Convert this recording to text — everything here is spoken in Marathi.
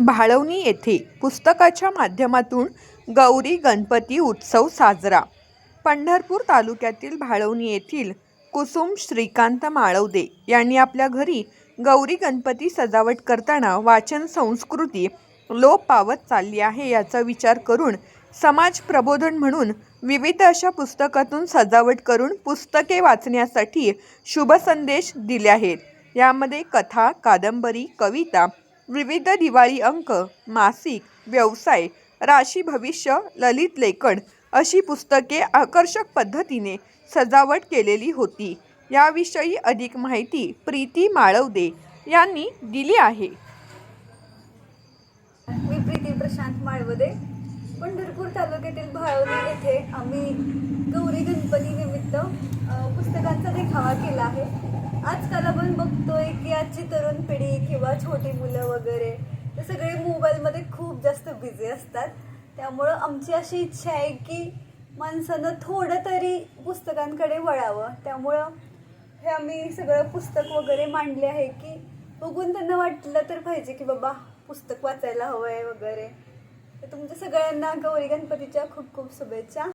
भाळवणी येथे पुस्तकाच्या माध्यमातून गौरी गणपती उत्सव साजरा. पंढरपूर तालुक्यातील भाळवणी येथील कुसुम श्रीकांत माळवदे यांनी आपल्या घरी गौरी गणपती सजावट करताना वाचन संस्कृती लोप पावत चालली आहे याचा विचार करून समाज प्रबोधन म्हणून विविध अशा पुस्तकातून सजावट करून पुस्तके वाचण्यासाठी शुभ संदेश दिले आहेत. यामध्ये कथा कादंबरी कविता विविध दिवाळी अंक मासिक व्यवसाय राशी भविष्य ललित लेखन अशी पुस्तके आकर्षक पद्धतीने सजावट केलेली होती. याविषयी अधिक माहिती प्रीती माळवदे यांनी दिली आहे. मी प्रीती प्रशांत माळवदे पंढरपूर तालुक्यातील भाळवणी येथे आम्ही गौरी गणपती निमित्त पुस्तकांचा देखावा केला आहे. आजकाल आपण बघतोय की आजची तरुण किंवा छोटी मुलं वगैरे ते सगळे मोबाईलमध्ये खूप जास्त बिझी असतात. त्यामुळं आमची अशी इच्छा आहे की माणसानं थोडं तरी पुस्तकांकडे वळावं. त्यामुळं हे आम्ही सगळं पुस्तक वगैरे मांडले आहे की बघून त्यांना वाटलं तर पाहिजे की बाबा पुस्तक वाचायला हवं आहे वगैरे. तर तुमच्या सगळ्यांना गौरी गणपतीच्या खूप खूप शुभेच्छा.